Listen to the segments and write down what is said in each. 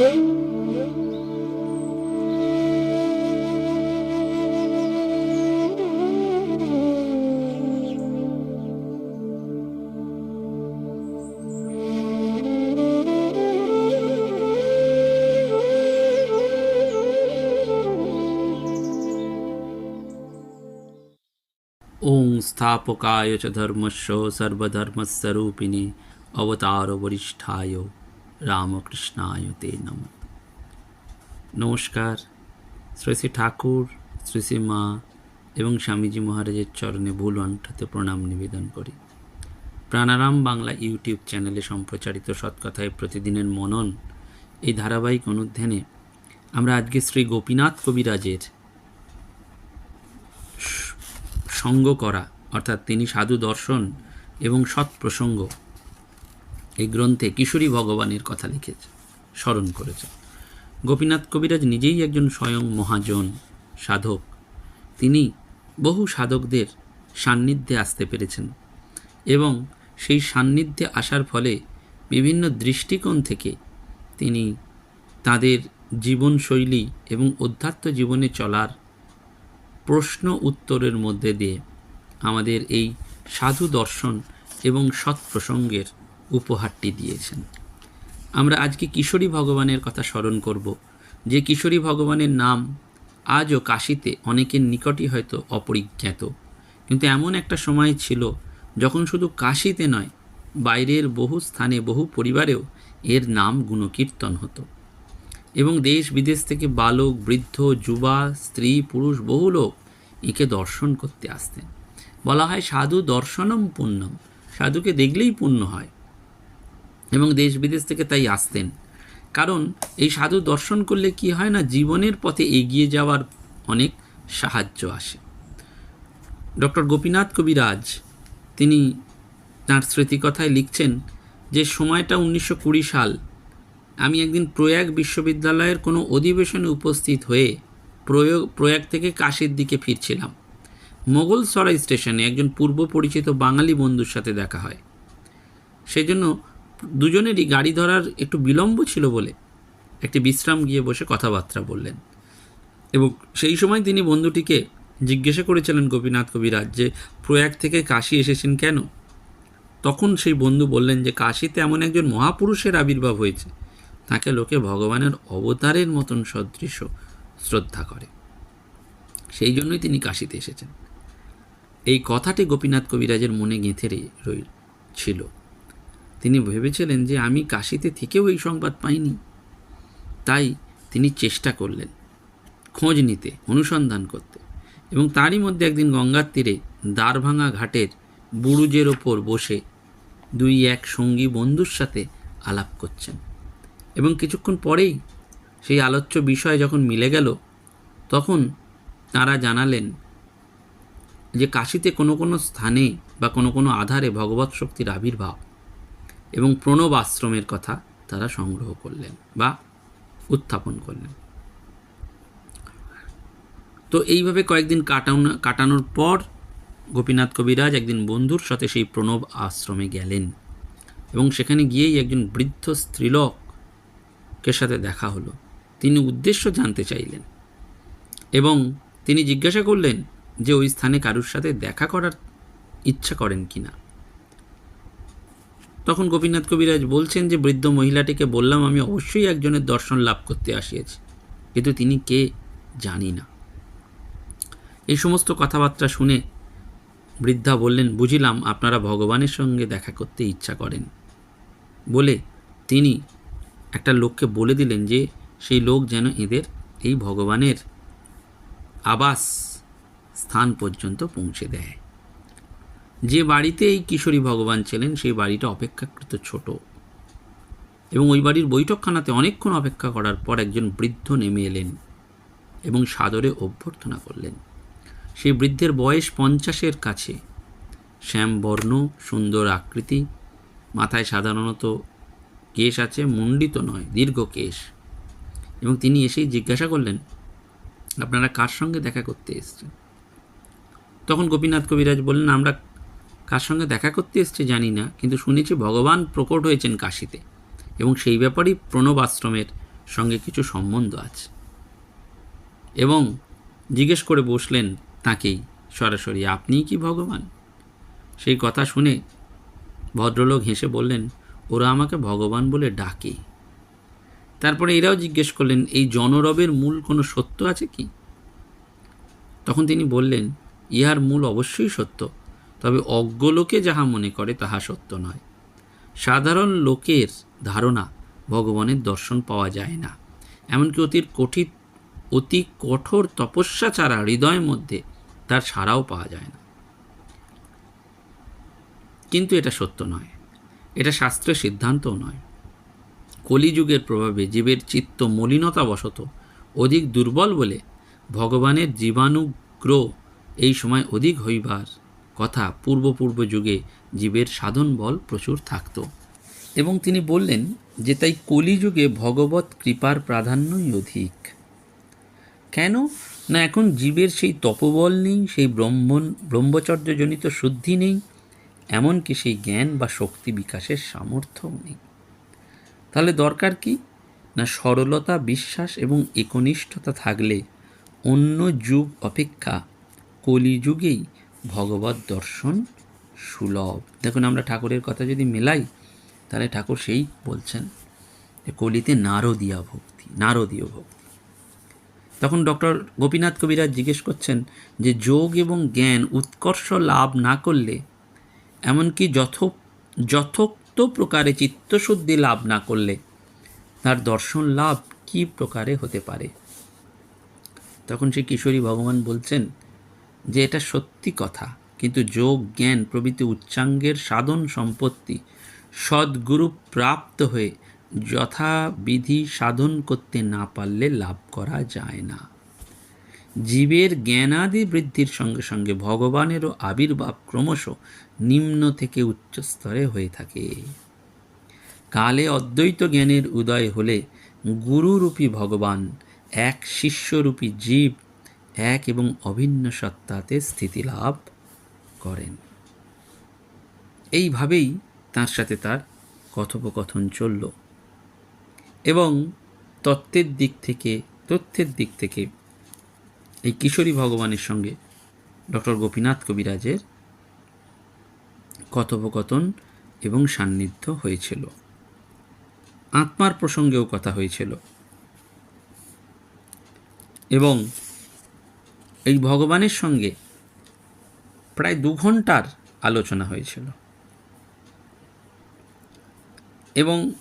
ওং স্থাপকায় চ ধর্মস্য সর্বধর্মস্বরূপিণী অবতার বরিষ্ঠায় রামকৃষ্ণায় তে নম। নমস্কার শ্রী শ্রী ঠাকুর শ্রী শ্রী মা এবং স্বামীজি মহারাজের চরণে ভুল অন্ঠাতে প্রণাম নিবেদন করি। প্রাণারাম বাংলা ইউটিউব চ্যানেলে সম্প্রচারিত সৎকথায় প্রতিদিনের মনন এই ধারাবাহিক অনুধ্যানে আমরা আজকে শ্রী গোপীনাথ কবিরাজের সঙ্গ করা, অর্থাৎ তিনি সাধু দর্শন এবং সৎ প্রসঙ্গ এই গ্রন্থে কিশোরী ভগবানের কথা লিখেছে, স্মরণ করেছে। গোপীনাথ কবিরাজ নিজেই একজন স্বয়ং মহাজন, সাধক। তিনি বহু সাধকদের সান্নিধ্যে আসতে পেরেছেন এবং সেই সান্নিধ্যে আসার ফলে বিভিন্ন দৃষ্টিকোণ থেকে তিনি তাদের জীবনশৈলী এবং অধ্যাত্ম জীবনে চলার প্রশ্ন উত্তরের মধ্যে দিয়ে আমাদের এই সাধু দর্শন এবং সৎ প্রসঙ্গের উপহারটি দিয়েছেন। আমরা আজকে কিশোরী ভগবানের কথা স্মরণ করব, যে কিশোরী ভগবানের নাম আজও কাশিতে অনেকের নিকটই হয়তো অপরিজ্ঞাত। কিন্তু এমন একটা সময় ছিল, যখন শুধু কাশিতে নয়, বাইরের বহু স্থানে বহু পরিবারেও এর নাম গুণকীর্তন হতো। এবং দেশ বিদেশ থেকে বালক, বৃদ্ধ, যুবা, স্ত্রী, পুরুষ, বহু লোক একে দর্শন করতে আসতেন। বলা হয় সাধু দর্শনম পুণ্যম। সাধুকে দেখলেই পুণ্য হয়। এবং দেশ বিদেশ থেকে তাই আসতেন। কারণ এই সাধু দর্শন করলে কি হয় না, জীবনের পথে এগিয়ে যাওয়ার অনেক সাহায্য আসে। ডক্টর গোপীনাথ কবিরাজ, তিনি তাঁর স্মৃতিকথায় লিখছেন যে, সময়টা উনিশশো কুড়ি সাল। আমি একদিন প্রয়াগ বিশ্ববিদ্যালয়ের কোনো অধিবেশনে উপস্থিত হয়ে প্রয়োগ প্রয়াগ থেকে কাশির দিকে ফিরছিলাম। মোগল সরাই স্টেশনে একজন পূর্ব পরিচিত বাঙালি বন্ধুর সাথে দেখা হয়। সেই জন্য দুজনেরই গাড়ি ধরার একটু বিলম্ব ছিল বলে একটি বিশ্রাম গিয়ে বসে কথাবার্তা বললেন। এবং সেই সময় তিনি বন্ধুটিকে জিজ্ঞাসা করেছিলেন গোপীনাথ কবিরাজ যে, প্রয়াগ থেকে কাশি এসেছেন কেন? তখন সেই বন্ধু বললেন যে, কাশিতে এমন একজন মহাপুরুষের আবির্ভাব হয়েছে। তাকে লোকে ভগবানের অবতারের মতন সদৃশ শ্রদ্ধা করে। সেই জন্যই তিনি কাশিতে এসেছেন। এই কথাটি গোপীনাথ কবিরাজের মনে গেঁথে রই ছিল তিনি ভেবেছিলেন যে আমি কাশিতে থেকেও এই সংবাদ পাইনি। তাই তিনি চেষ্টা করলেন খোঁজ নিতে, অনুসন্ধান করতে এবং তারই মধ্যে একদিন গঙ্গার তীরে দ্বারভাঙা ঘাটের বুরুজের ওপর বসে দুই এক সঙ্গী বন্ধুর সাথে আলাপ করছেন এবং কিছুক্ষণ পরেই সেই আলোচ্য বিষয় যখন মিলে গেল, তখন তারা জানালেন যে কাশিতে কোনো কোনো স্থানে বা কোনো কোনো আধারে ভগবত শক্তির আবির্ভাব। এবং প্রণব আশ্রমের কথা তারা সংগ্রহ করলেন বা উত্থাপন করলেন। তো এইভাবে কয়েকদিন কাটানো, কাটানোর পর গোপীনাথ কবিরাজ একদিন বন্ধুর সাথে সেই প্রণব আশ্রমে গেলেন এবং সেখানে গিয়েই একজন বৃদ্ধ স্ত্রীলোকের সাথে দেখা হলো। তিনি উদ্দেশ্য জানতে চাইলেন এবং তিনি জিজ্ঞাসা করলেন যে ওই স্থানে কারুর সাথে দেখা করার ইচ্ছা করেন কি না তখন গোপীনাথ কবিরাজ বলছেন যে, বৃদ্ধ মহিলাটিকে বললাম, আমি অবশ্যই একজনের দর্শন লাভ করতে আসিয়েছি। কিন্তু তিনি কে? জানি না। এই সমস্ত কথাবার্তা শুনে বৃদ্ধা বললেন, বুঝিলাম, আপনারা ভগবানের সঙ্গে দেখা করতে ইচ্ছা করেন। বলে তিনি একটা লোককে বলে দিলেন যে, সেই লোক যেন এদের এই ভগবানের আবাস স্থান পর্যন্ত পৌঁছে দেয়। যে বাড়িতে এই কিশোরী ভগবান ছিলেন, সেই বাড়িটা অপেক্ষাকৃত ছোট। এবং ওই বাড়ির বৈঠকখানাতে অনেকক্ষণ অপেক্ষা করার পর একজন বৃদ্ধ নেমে এলেন এবং সাদরে অভ্যর্থনা করলেন। সেই বৃদ্ধের বয়স পঞ্চাশের কাছে। শ্যাম, বর্ণ, সুন্দর আকৃতি, মাথায় সাধারণত কেশ আছে মুন্ডিত নয়, দীর্ঘ কেশ। এবং তিনি এসেই জিজ্ঞাসা করলেন, আপনারা কার সঙ্গে দেখা করতে এসছেন? তখন গোপীনাথ কবিরাজ বললেন, আমরা কার সঙ্গে দেখা করতে এসছে জানি না, কিন্তু শুনেছি ভগবান প্রকট হয়েছেন কাশিতে। এবং সেই ব্যাপারেই প্রণব আশ্রমের সঙ্গে কিছু সম্বন্ধ আছে। এবং জিজ্ঞেস করে বসলেন তাকেই, সরাসরি আপনিই কি ভগবান? সেই কথা শুনে ভদ্রলোক হেসে বললেন, ওরা আমাকে ভগবান বলে ডাকে। তারপরে এরাও জিজ্ঞেস করলেন, এই জনরবের মূল কোনো সত্য আছে কি? তখন তিনি বললেন, ইহার মূল অবশ্যই সত্য। তবে অজ্ঞ লোকে যাহা মনে করে, তাহা সত্য নয়। সাধারণ লোকের ধারণা ভগবানের দর্শন পাওয়া যায় না। এমনকি অতির কঠিন, অতি কঠোর তপস্যা ছাড়া হৃদয়ের মধ্যে তার সারাও পাওয়া যায় না। কিন্তু এটা সত্য নয়। এটা শাস্ত্রের সিদ্ধান্তও নয়। কলিযুগের প্রভাবে জীবের চিত্ত মলিনতাবশত অধিক দুর্বল বলে ভগবানের জীবাণুগ্রহ এই সময় অধিক হইবার কথা পূর্বপূর্ব যুগে জীবের সাধন বল প্রচুর থাকত। এবং তিনি বললেন যে তাই কলিযুগে ভগবত কৃপার প্রাধান্যই অধিক। কেন? না এখন জীবের সেই তপবল নেই, সেই ব্রহ্মণ, ব্রহ্মচর্যজনিত শুদ্ধি নেই, এমনকি সেই জ্ঞান বা শক্তি বিকাশের সামর্থ্যও নেই। তাহলে দরকার কি? না সরলতা, বিশ্বাস এবং একনিষ্ঠতা থাকলে অন্য যুগ অপেক্ষা কলিযুগেই ভগবত দর্শন সুলভ। দেখুন, আমরা ঠাকুরের কথা যদি মেলাই, তাহলে ঠাকুর সেই বলছেন যে, কলিতে নারদীয়া ভক্তি, নারদীয় ভক্তি। তখন ডক্টর গোপীনাথ কবিরাজ জিজ্ঞেস করছেন যে, যোগ এবং জ্ঞান উৎকর্ষ লাভ না করলে, এমনকি যথ, যথোক্ত প্রকারে চিত্তশুদ্ধি লাভ না করলে, তার দর্শন লাভ কি প্রকারে হতে পারে? তখন সেই কিশোরী ভগবান বলছেন যে এটা সত্যি কথা, কিন্তু যোগ, জ্ঞান, প্রভৃতি উচ্চাঙ্গের সাধন সম্পত্তি সদ্গুরু প্রাপ্ত হয়ে যথাবিধি সাধন করতে না পারলে লাভ করা যায় না। জীবের জ্ঞানাদি বৃদ্ধির সঙ্গে সঙ্গে ভগবানেরও আবির্ভাব ক্রমশ নিম্ন থেকে উচ্চ স্তরে হয়ে থাকে। কালে অদ্বৈত জ্ঞানের উদয় হলে গুরুরূপী ভগবান এক শিষ্যরূপী জীব এক এবং অভিন্ন সত্তাতে স্থিতি লাভ করেন। এইভাবেই তার সাথে তার কথোপকথন চলল এবং তত্ত্বের দিক থেকে, তথ্যের দিক থেকে এই কিশোরী ভগবানের সঙ্গে ডক্টর গোপীনাথ কবিরাজের কথোপকথন এবং সান্নিধ্য হয়েছিল। আত্মার প্রসঙ্গেও কথা হয়েছিল এবং এই ভগবানের সঙ্গে প্রায় দু ঘণ্টার আলোচনা হয়েছিল। এবং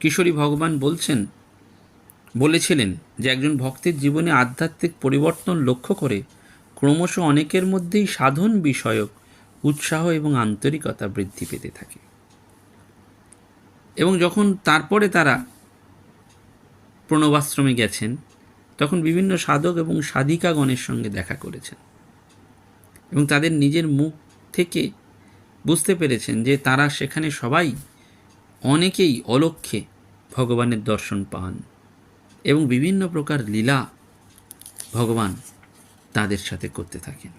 কিশোরী ভগবান বলছেন, বলেছিলেন যে একজন ভক্তের জীবনে আধ্যাত্মিক পরিবর্তন লক্ষ্য করে ক্রমশ অনেকের মধ্যেই সাধন বিষয়ক উৎসাহ এবং আন্তরিকতা বৃদ্ধি পেতে থাকে। এবং যখন তারপরে তারা প্রণবাশ্রমে গেছেন তখন বিভিন্ন সাধক এবং সাধিকাগণের সঙ্গে দেখা করেছেন। এবং তাদের নিজের মুখ থেকে বুঝতে পেরেছেন যে তারা সেখানে সবাই অনেকেই অলক্ষ্যে ভগবানের দর্শন পান এবং বিভিন্ন প্রকার লীলা ভগবান তাদের সাথে করতে থাকেন।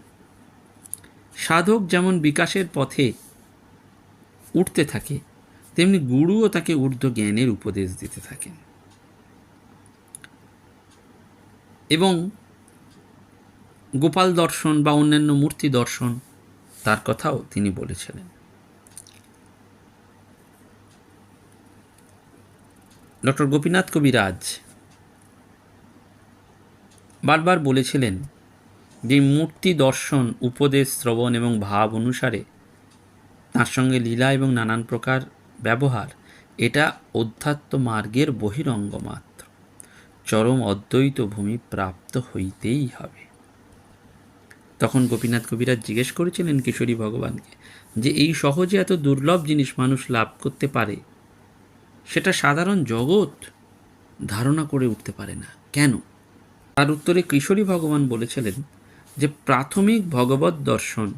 সাধক যেমন বিকাশের পথে উঠতে থাকে, তেমনি গুরুও তাকে ঊর্ধ্ব জ্ঞানের উপদেশ দিতে থাকেন এবং গোপাল দর্শন বা অন্যান্য মূর্তি দর্শন, তার কথাও তিনি বলেছিলেন। ডক্টর গোপীনাথ কবিরাজ বারবার বলেছিলেন যে, মূর্তি দর্শন, উপদেশ, শ্রবণ এবং ভাব অনুসারে তার সঙ্গে লীলা এবং নানান প্রকার ব্যবহার, এটা অধ্যাত্ম মার্গের বহিরঙ্গ মাত্র চরম অদ্বৈত ভূমি প্রাপ্ত হইতেই হবে। তখন গোপীনাথ কবিরাজ জিজ্ঞেস করেছিলেন কিশোরী ভগবানকে যে এই সহজে এত দুর্লভ জিনিস মানুষ লাভ করতে পারে, সেটা সাধারণ জগৎ ধারণা করে উঠতে পারে না। কেন? তার উত্তরে কিশোরী ভগবান বলেছিলেন যে প্রাথমিক ভগবত দর্শন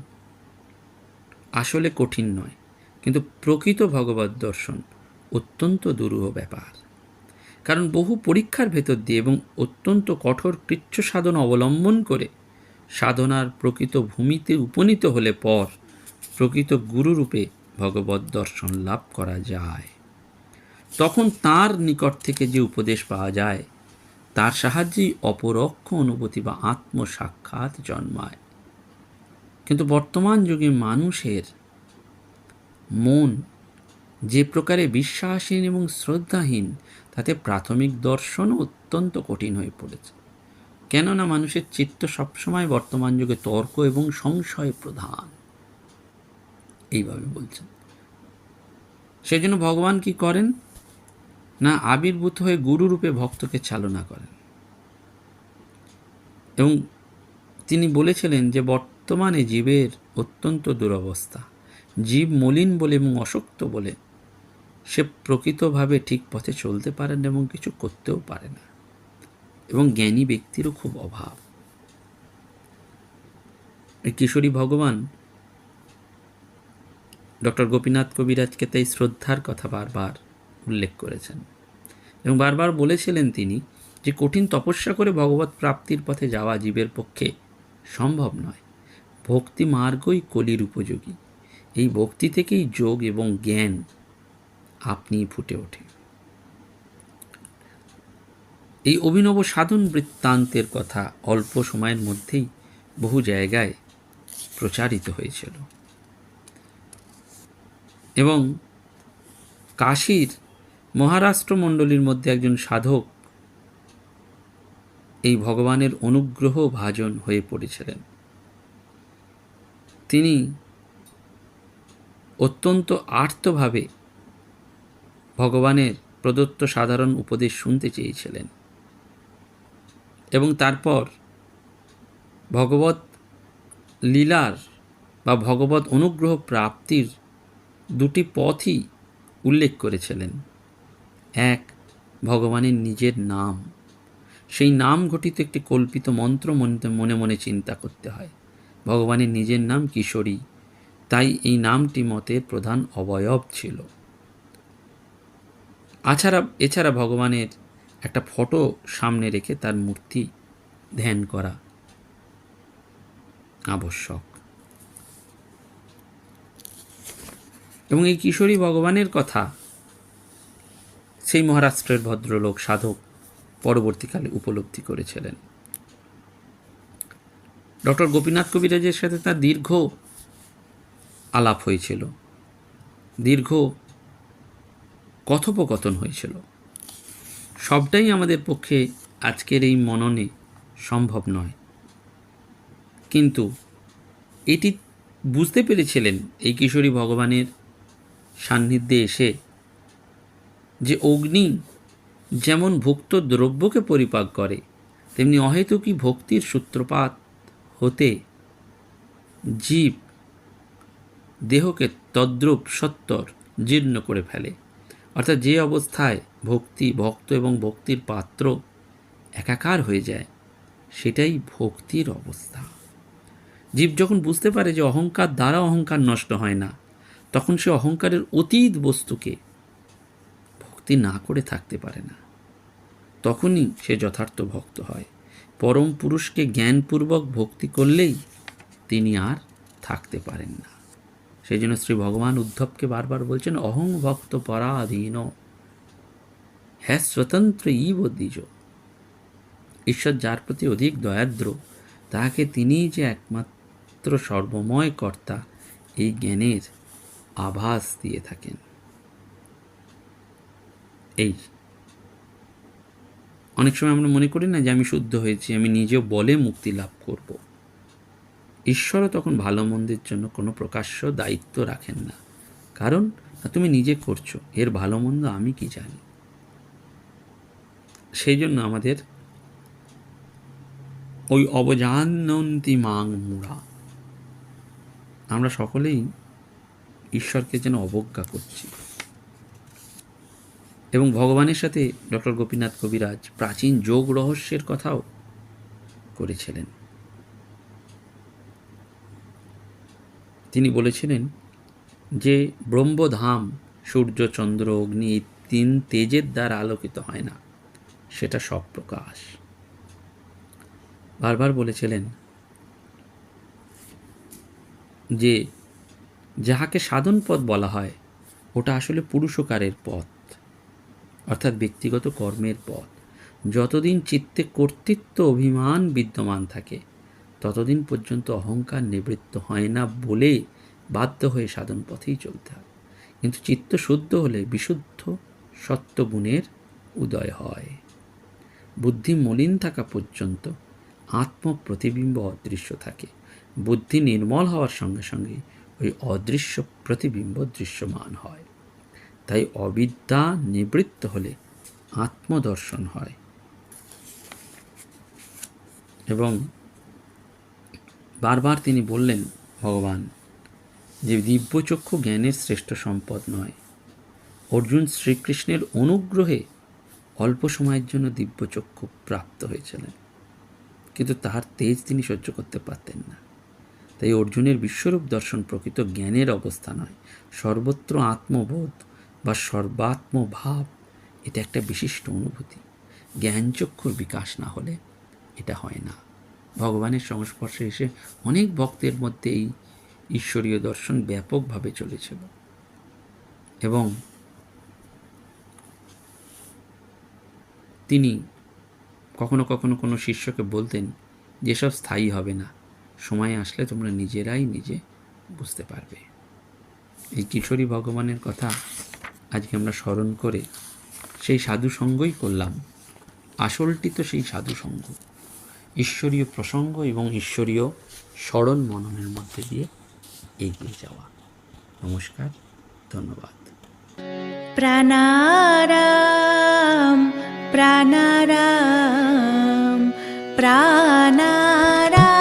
আসলে কঠিন নয়, কিন্তু প্রকৃত ভগবত দর্শন অত্যন্ত দুরূহ ব্যাপার। কারণ বহু পরীক্ষার ভেতর দিয়ে এবং অত্যন্ত কঠোর কৃচ্ছ সাধন অবলম্বন করে সাধনার প্রকৃত ভূমিতে উপনীত হলে পর প্রকৃত গুরুরূপে ভগবত দর্শন লাভ করা যায়। তখন তার নিকট থেকে যে উপদেশ পাওয়া যায়, তার সাহায্যেই অপরক্ষ অনুভূতি বা আত্মসাক্ষাৎ জন্মায়। কিন্তু বর্তমান যুগে মানুষের মন যে প্রকারে বিশ্বাসহীন এবং শ্রদ্ধাহীন তাতে প্রাথমিক দর্শনও অত্যন্ত কঠিন হয়ে পড়েছে। কেননা মানুষের চিত্ত সবসময় বর্তমান যুগে তর্ক এবং সংশয় প্রধান। এইভাবে বলছেন। সেজন্য ভগবান কি করেন? না আবির্ভূত হয়ে গুরুরূপে ভক্তকে চালনা করেন। এবং তিনি বলেছিলেন যে বর্তমানে জীবের অত্যন্ত দুরবস্থা। জীব মলিন বলে এবং অশক্ত বলে সে প্রকৃতভাবে ঠিক পথে চলতে পারে না এবং কিছু করতেও পারে না। এবং জ্ঞানী ব্যক্তিরও খুব অভাব। এই কিশোরী ভগবান ডক্টর গোপীনাথ কবিরাজকে তাই শ্রদ্ধার কথা বারবার উল্লেখ করেছেন। এবং বারবার বলেছিলেন তিনি যে, কঠিন তপস্যা করে ভগবত প্রাপ্তির পথে যাওয়া জীবের পক্ষে সম্ভব নয়। ভক্তি মার্গই কলির উপযোগী। এই ভক্তি থেকেই যোগ এবং জ্ঞান আপনি ফুটে ওঠে। এই অভিনব সাধন বৃত্তান্তের কথা অল্প সময়ের মধ্যেই বহু জায়গায় প্রচারিত হয়েছিল। এবং কাশীর মহারাষ্ট্র মণ্ডলীর মধ্যে একজন সাধক এই ভগবানের অনুগ্রহ ভাজন হয়ে পড়েছিলেন। তিনি অত্যন্ত আর্তভাবে ভগবানের প্রদত্ত সাধারণ উপদেশ শুনতে চেয়েছিলেন। এবং তারপর ভগবত লীলার বা ভগবত অনুগ্রহ প্রাপ্তির দুটি পথই উল্লেখ করেছিলেন। এক, ভগবানের নিজের নাম। সেই নাম ঘটিত একটি কল্পিত মন্ত্র মনে মনে চিন্তা করতে হয়, ভগবানের নিজের নাম কিশোরী, তাই এই নামটি মতের প্রধান অবয়ব ছিল। আছাড়া, এছাড়া ভগবানের একটা ফটো সামনে রেখে তার মূর্তি ধ্যান করা আবশ্যক। এবং এই কিশোরী ভগবানের কথা সেই মহারাষ্ট্রের ভদ্রলোক সাধক পরবর্তীকালে উপলব্ধি করেছিলেন। ডক্টর গোপীনাথ কবিরাজের সাথে তার দীর্ঘ আলাপ হয়েছিল। দীর্ঘ কথোপকথন হয়েছিল। সবটাই আমাদের পক্ষে আজকের এই মননে সম্ভব নয়। কিন্তু এটি বুঝতে পেরেছিলেন এই কিশোরী ভগবানের সান্নিধ্যে এসে যে অগ্নি যেমন ভুক্ত দ্রব্যকে পরিপাক করে, তেমনি অহেতুকী ভক্তির সূত্রপাত হতে জীব দেহকে তদ্রূপ সত্তর জীর্ণ করে ফেলে। অর্থাৎ যে অবস্থায় ভক্তি, ভক্ত এবং ভক্তির পাত্র একাকার হয়ে যায়, সেটাই ভক্তির অবস্থা। জীব যখন বুঝতে পারে যে অহংকার দ্বারা অহংকার নষ্ট হয় না, তখন সে অহংকারের অতীত বস্তুকে ভক্তি না করে থাকতে পারে না। তখনই সে যথার্থ ভক্ত হয়। পরম পুরুষকে জ্ঞানপূর্বক ভক্তি করলেই তিনি আর থাকতে পারেন না। সেই জন্য শ্রী ভগবান উদ্ধবকে বারবার বলছেন, অহং ভক্ত পরাধীন। হ্যাঁ স্বতন্ত্র ইব দ্বিজ। ঈশ্বর যার প্রতি অধিক দয়াদ্র, তাহাকে তিনি যে একমাত্র সর্বময় কর্তা, এই জ্ঞানের আভাস দিয়ে থাকেন। এই। অনেক সময় আমরা মনে করি না যে আমি শুদ্ধ হয়েছি, আমি নিজে বলে মুক্তি লাভ করব। ঈশ্বরও তখন ভালো মন্দের জন্য কোনো প্রকাশ্য দায়িত্ব রাখেন না। কারণ তুমি নিজে করছ, এর ভালো মন্দ আমি কি জানি? সেই জন্য আমাদের ওই অবজানন্তি মাং মুড়া আমরা সকলেই ঈশ্বরকে যেন অবজ্ঞা করছি। এবং ভগবানের সাথে ডক্টর গোপীনাথ কবিরাজ প্রাচীন যোগ রহস্যের কথাও করেছিলেন। তিনি বলেছিলেন যে, ব্রহ্মধাম, সূর্য, চন্দ্র, অগ্নি তিন তেজের দ্বারা আলোকিত হয় না। সেটা সব প্রকাশ। বারবার বলেছিলেন যে, যাহাকে সাধন পথ বলা হয়, ওটা আসলে পুরুষকারের পথ, অর্থাৎ ব্যক্তিগত কর্মের পথ। যতদিন চিত্তে কর্তৃত্ব অভিমান বিদ্যমান থাকে ততদিন পর্যন্ত অহংকার নিবৃত্ত হয় না বলে বাধ্য হয়ে সাধন পথেই চলতে হয়। কিন্তু চিত্ত শুদ্ধ হলে বিশুদ্ধ সত্যগুণের উদয় হয়। বুদ্ধি মলিন থাকা পর্যন্ত আত্ম প্রতিবিম্ব অদৃশ্য থাকে। বুদ্ধি নির্মল হওয়ার সঙ্গে সঙ্গে ওই অদৃশ্য প্রতিবিম্ব দৃশ্যমান হয়। তাই অবিদ্যা নিবৃত্ত হলে আত্মদর্শন হয়। এবং বারবার তিনি বললেন, ভগবান, যে দিব্যচক্ষু জ্ঞানের শ্রেষ্ঠ সম্পদ নয়, অর্জুন শ্রীকৃষ্ণের অনুগ্রহে অল্প সময়ের জন্য দিব্যচক্ষু প্রাপ্ত হয়েছিলেন। কিন্তু তাহার তেজ তিনি সহ্য করতে পারতেন না। তাই অর্জুনের বিশ্বরূপ দর্শন প্রকৃত জ্ঞানের অবস্থা নয়। সর্বত্র আত্মবোধ বা সর্বাত্মভাব, এটা একটা বিশিষ্ট অনুভূতি। জ্ঞানচক্ষুর বিকাশ না হলে এটা হয় না। ভগবানের সংস্পর্শে এসে অনেক ভক্তের মধ্যে এই ঈশ্বরীয় দর্শন ব্যাপকভাবে চলেছিল এবং তিনি কখনো কখনো কোনো শিষ্যকে বলতেন, যেসব স্থায়ী হবে না, সময় আসলে তোমরা নিজেরাই নিজে বুঝতে পারবে। এই কিশোরী ভগবানের কথা আজকে আমরা স্মরণ করে সেই সাধু সঙ্গই করলাম। আসলটি তো সেই সাধু সঙ্গ ঈশ্বরীয় প্রসঙ্গ এবং ঈশ্বরীয় স্মরণ মননের মধ্যে দিয়ে এগিয়ে যাওয়া। নমস্কার, ধন্যবাদ। প্রাণারাম প্রাণারাম প্রাণারাম।